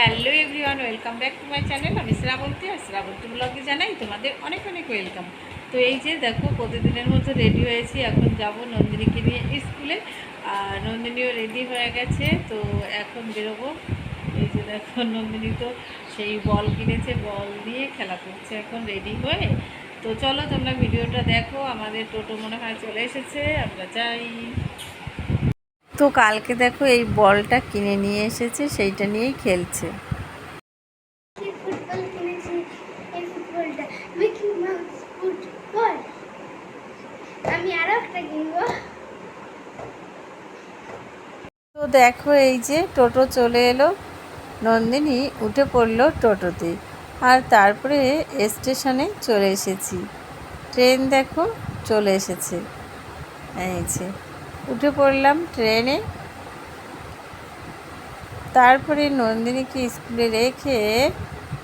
Welcome back to my channel আমি শ্রাবন্তী আর শ্রাবন্তী ব্লগে জানাই তোমাদের অনেক অনেক ওয়েলকাম তো এই যে দেখো, প্রতিদিনের মতো রেডি হয়েছি। এখন যাব নন্দিনীকে নিয়ে স্কুলে। আর নন্দিনীও রেডি হয়ে গেছে। তো এখন বেরোবো। এই যে দেখো, নন্দিনী তো সেই বল কিনেছে, বল দিয়ে খেলা করছে এখন রেডি হয়ে। তো চলো তোমরা ভিডিওটা দেখো। আমাদের টোটো মনে হয় চলে এসেছে। আমরা যাই। তো কালকে দেখো এই বলটা কিনে নিয়ে এসেছে, সেইটা নিয়েই খেলছে। তো দেখো এই যে টোটো চলে এলো, নন্দিনী উঠে পড়ল টোটোতে, আর তারপরে স্টেশনে চলে এসেছি। ট্রেন দেখো চলে এসেছে, এই যে। উঠে পড়লাম ট্রেনে। তারপরে নন্দিনীকে স্কুলে রেখে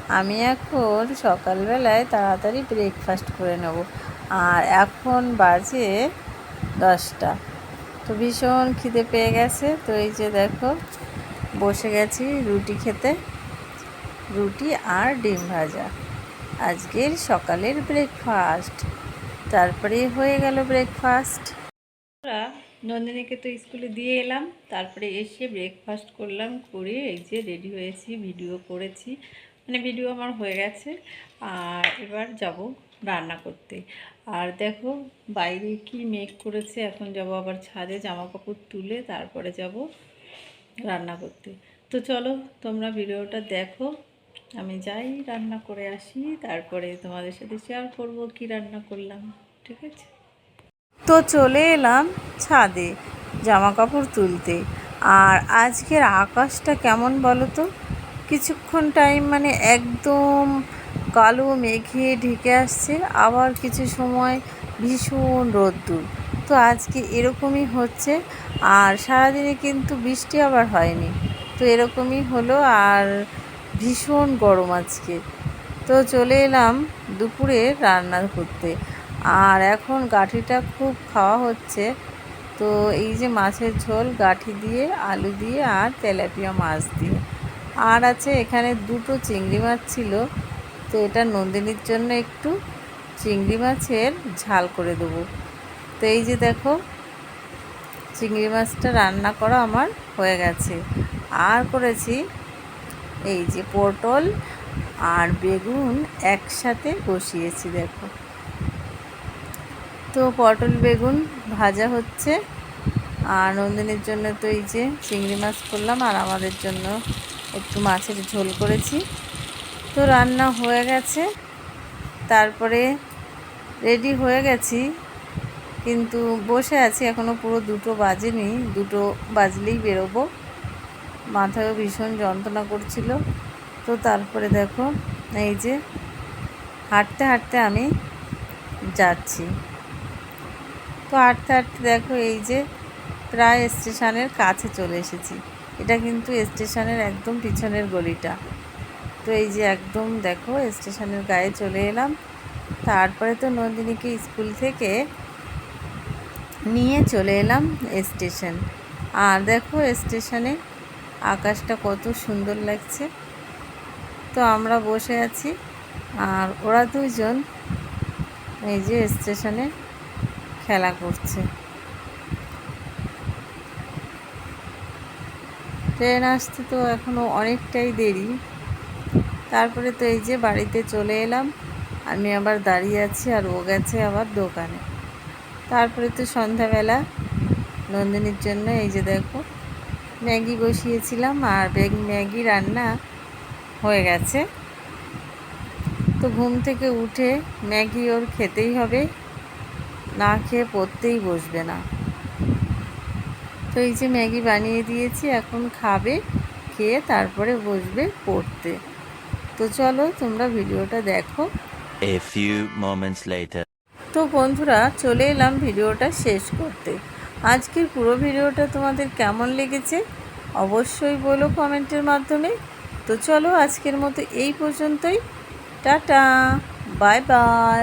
আমি এখন সকালবেলায় তাড়াতাড়ি ব্রেকফাস্ট করে নেব। আর এখন বাজে দশটা। তো ভীষণ খিদে পেয়ে গেছে। তো এই যে দেখো, বসে গেছি রুটি খেতে। রুটি আর ডিম ভাজা। আজকের সকালের ব্রেকফাস্ট তারপরে হয়ে গেল ব্রেকফাস্ট নন্দিনীকে তো স্কুলে দিয়ে এলাম, তারপরে এসে ব্রেকফাস্ট করলাম, করে এই যে রেডি হয়েছি ভিডিও করেছি। মানে ভিডিও আমার হয়ে গেছে, আর এবার যাব রান্না করতে। আর দেখো, বাইরে কি মেঘ করেছে, এখন যাব আবার ছাদে জামা কাপড় তুলে, তারপরে যাব রান্না করতে। তো চলো, তোমরা ভিডিওটা দেখো, আমি যাই রান্না করে আসি, তারপরে তোমাদের সাথে শেয়ার করব কি রান্না করলাম, ঠিক আছে? তো চলে এলাম ছাদে জামা কাপড় তুলতে। আর আজকের আকাশটা কেমন বলো তো কিছুক্ষণ টাইম মানে একদম কালো মেঘে ঢেকে আসছে, আবার কিছু সময় ভীষণ রোদ্দুর। তো আজকে এরকমই হচ্ছে, আর সারাদিনে কিন্তু বৃষ্টি আবার হয়নি। তো এরকমই হলো, আর ভীষণ গরম আজকে। তো চলে এলাম দুপুরে রান্না করতে। আর এখন গাঠিটা খুব খাওয়া হচ্ছে। তো এই যে মাছের ঝোল, গাঠি দিয়ে, আলু দিয়ে আর তেলাপিয়া মাছ দিয়ে। আর আছে এখানে দুটো চিংড়ি মাছ ছিল। তো এটা নন্দিনীর জন্য একটু চিংড়ি মাছের ঝাল করে দেবো। তো এই যে দেখো, চিংড়ি মাছটা রান্না করা আমার হয়ে গেছে। আর করেছি এই যে পটল আর বেগুন একসাথে বসিয়েছি দেখো। তো পটল বেগুন ভাজা হচ্ছে। আর নন্দিনীর জন্য তো এই যে চিংড়ি মাছ করলাম, আর আমাদের জন্য একটু মাছের ঝোল করেছি। তো রান্না হয়ে গেছে। তারপরে রেডি হয়ে গেছি, কিন্তু বসে আছি এখনও পুরো দুটো বাজেনি। দুটো বাজলেই বেরোবো। মাথায়ও ভীষণ যন্ত্রণা করছিল। তো তারপরে দেখো, এই যে হাঁটতে হাঁটতে আমি যাচ্ছি। তো হাঁটতে হাঁটতে দেখো এই যে প্রায় স্টেশনের কাছে চলে এসেছি। এটা কিন্তু স্টেশনের একদম পিছনের গলিটা। তো এই যে একদম দেখো স্টেশনের গায়ে চলে এলাম। তারপরে তো নন্দিনীকে স্কুল থেকে নিয়ে চলে এলাম স্টেশন। আর দেখো স্টেশনে আকাশটা কত সুন্দর লাগছে। তো আমরা বসে আছি। আর ওরা দুজন এই যে স্টেশনে খেলা করছে। ট্রেন আসতে তো এখনও অনেকটাই দেরি। তারপরে তো এই যে বাড়িতে চলে এলাম, আমি আবার দাঁড়িয়ে আছি আর ও গেছে আবার দোকানে। তারপরে তো সন্ধ্যাবেলা, নন্দিনীর জন্য এই যে দেখো, ম্যাগি বসিয়েছিলাম আর ম্যাগি রান্না হয়ে গেছে। তো ঘুম থেকে উঠে ম্যাগি ওর খেতেই হবে। না খেয়ে পড়তেই বসবে না। তো এই যে ম্যাগি বানিয়ে দিয়েছি এখন খাবে খেয়ে তারপরে বসবে পড়তে। তো চলো তোমরা ভিডিওটা দেখো। A few moments later. তো বন্ধুরা চলে এলাম ভিডিওটা শেষ করতে। আজকের পুরো ভিডিওটা তোমাদের কেমন লেগেছে অবশ্যই বলো কমেন্টের মাধ্যমে। তো চলো আজকের মতো এই পর্যন্তই। Tata bye bye.